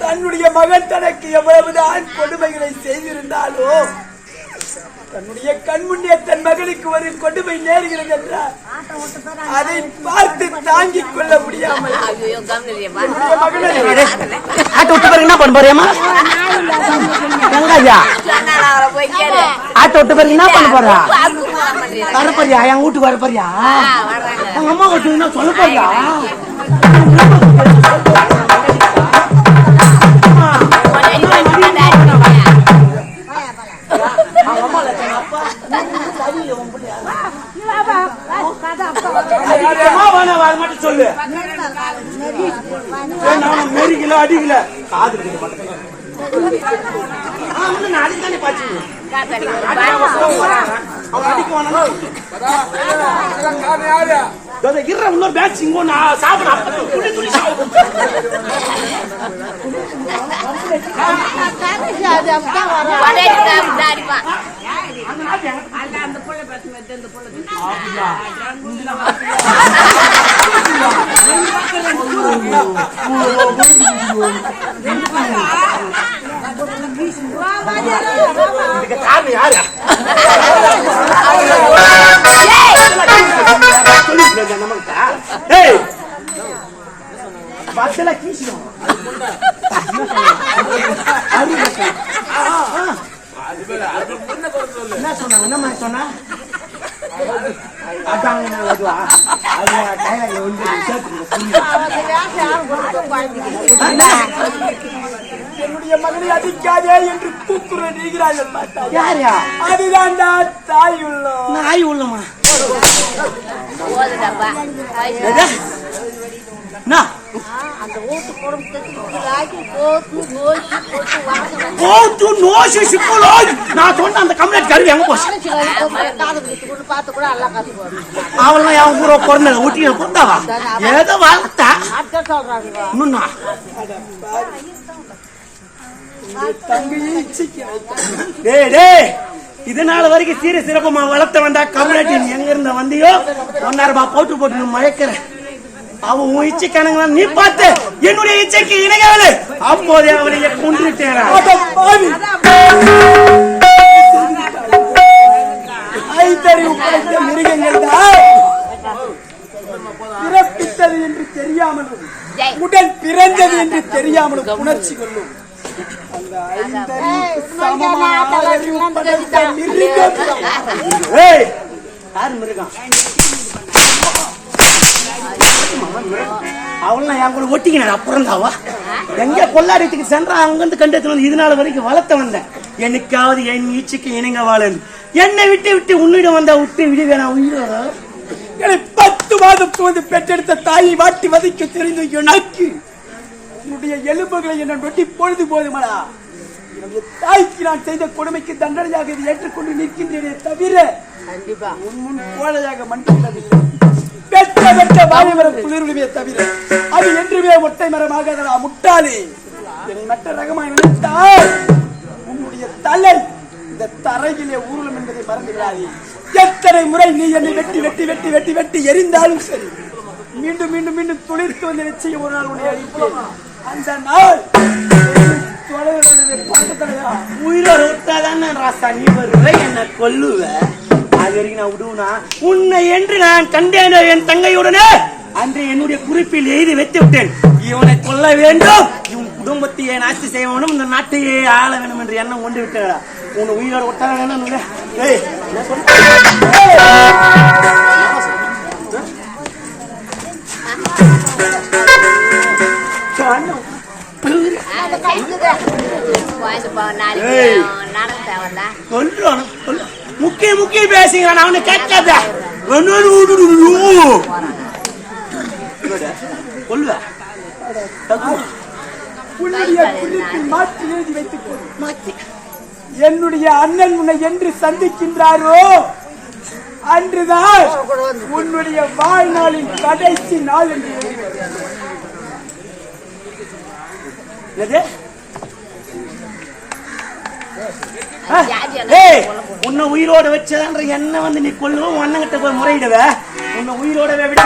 தன்னுடைய மகன் தனக்கு எவ்வளவுதான் கொடுமைகளை செய்திருந்தாலும் தன்னுடைய கண்முன்னே தன் மகனுக்கு ஒரு கொடுமை நேருகிறது என்றால் அதை பார்த்து தாங்கிக் கொள்ள முடியாமல். ஆட்டோ விட்டு என்ன பண்ண போய் கேளு. ஆட்டோ விட்டு என்ன பண்ண போறா? பாக்கு போன பண்றீங்க வர போறியா? என் வீட்டுக்கு வர போறியா? வர்றாங்க எங்க அம்மா கிட்ட என்ன சொல்ல போறியா? மட்டும் சொல்லு மெரிக்கல அடிக்கல காது ஆ, பாச்சு இன்னொரு பேட்ச் இங்க நான் சாப்பிட யாரு பஸ்ல கீசிடும் என்ன சொன்னாங்க என்ன மாதிரி சொன்னா அதாங்க நான் அதுவா அது டைலாக்ல வந்து சேர்த்துங்க என்னுடைய மகனை அடிக்காதே என்று கூக்குற நீகிறார்கள் யாரியா அதுதான் தாய் உள்ளோம் நாய் உள்ளமா போட்டு நோசி சிக்கலோ நான் சொன்ன அந்த கம்ப்ளைண்ட் கருவி எங்க போச்சு? அவெல்லாம் என் ஊரை பிறந்தது. ஊட்டி கொடுத்தாவா ஏதோ வளர்த்தா. இன்னும் தங்கையை இச்சிக்க வைத்தார். டேய் டேய். இது நாள் வரைக்கும் சீர சிறப்பமா வளர்த்த வந்தா கம்யூனிட்டி எங்க இருந்த வந்தியோ? ஒன்னாயிரம் ரூபாய் போட்டு போட்டு மயக்கிறேன். அவன் உன் இச்சை கணங்களா நீ பார்த்து என்னுடைய இச்சைக்கு இணையவில்லை அப்போதே அட பாவி. ஐந்தறிவு படைத்த மிருகங்கள் தான் பிறப்பித்தது என்று தெரியாமலும் உடன் பிறந்தது என்று தெரியாமலும் உணர்ச்சி கொள்ளும். அந்த அறிவு படைத்த யாரு மிருகம்? அவள் என் கூட ஒட்டிக்கினான் அப்புறம் தாவா எங்க கொள்ளாடித்துக்கு சென்றா அங்கிருந்து கண்டெடுத்து வந்து இது நாள் வரைக்கும் வளர்த்த வந்தேன். என்னைக்காவது என் ஈச்சுக்கு இணங்க வாழன் என்னை விட்டு விட்டு உன்னிடம் வந்தா விட்டு விடுவேனா உயிரோட? என்னை பத்து மாதம் சுமந்து பெற்றெடுத்த தாயை வாட்டி வதைக்க தெரிந்த எனக்கு என்னுடைய எலும்புகளை என்ன நொட்டி பொழுது போதுமடா. என்னுடைய தாய்க்கு நான் செய்த கொடுமைக்கு தண்டனையாக இதை ஏற்றுக்கொண்டு நிற்கின்றேனே தவிர உன் முன் கோழையாக மண்டிவிடவில்லை பெற்ற பெற்ற குளிர்விடுமே தவிர அது என்றுமே ஒட்டை மரமாக முட்டாளி. என்னை மற்ற ரகமாய் நினைத்தால் உன்னுடைய தலை இந்த தரையிலே ஊருளும் என்பதை மறந்து விடாதே எத்தனை முறை நீ என்னை வெட்டி வெட்டி வெட்டி வெட்டி வெட்டி எரிந்தாலும் சரி மீண்டும் மீண்டும் மீண்டும் துளிர்த்து வந்து நிச்சயம் ஒரு நாள் உன்னை அழிப்பேன். அந்த நாள் தொலைவில் உயிரோட விட்டாதான் ராசா? நீ வருவ என்ன கொல்லுவேன் அது வரைக்கும் நான் விடுவனா உன்னை என்று நான் கண்டேன் என் தங்கையுடனே. அன்று என்னுடைய குறிப்பில் எழுதி வைத்து விட்டேன் இவனை கொல்ல வேண்டும். இவன் குடும்பத்தையே நாஸ்தி செய்ய வேண்டும்? இந்த நாட்டையே ஆள வேண்டும் என்று எண்ணம் கொண்டு விட்டா உன்னை உயிரோட சொல்ற? கண்ணம். நடந்த தேவையில்ல சொல்லு. முக்கிய முக்கிய பேசுகிறான் அவனை கேட்காத. மாற்றி எழுதி வைத்துக் என்னுடைய அண்ணன் உன்னை என்று சந்திக்கின்றாரோ? அன்றுதான் உன்னுடைய வாழ்நாளின் கடைசி நாள் என்று எழுதி உன்னை உயிரோட வச்சதான்ற என்ன வந்து நீ கொள்ளுவோம் உன் அண்ணங்கிட்ட போய் முறையிடுவ. உன்னை உயிரோடவே விட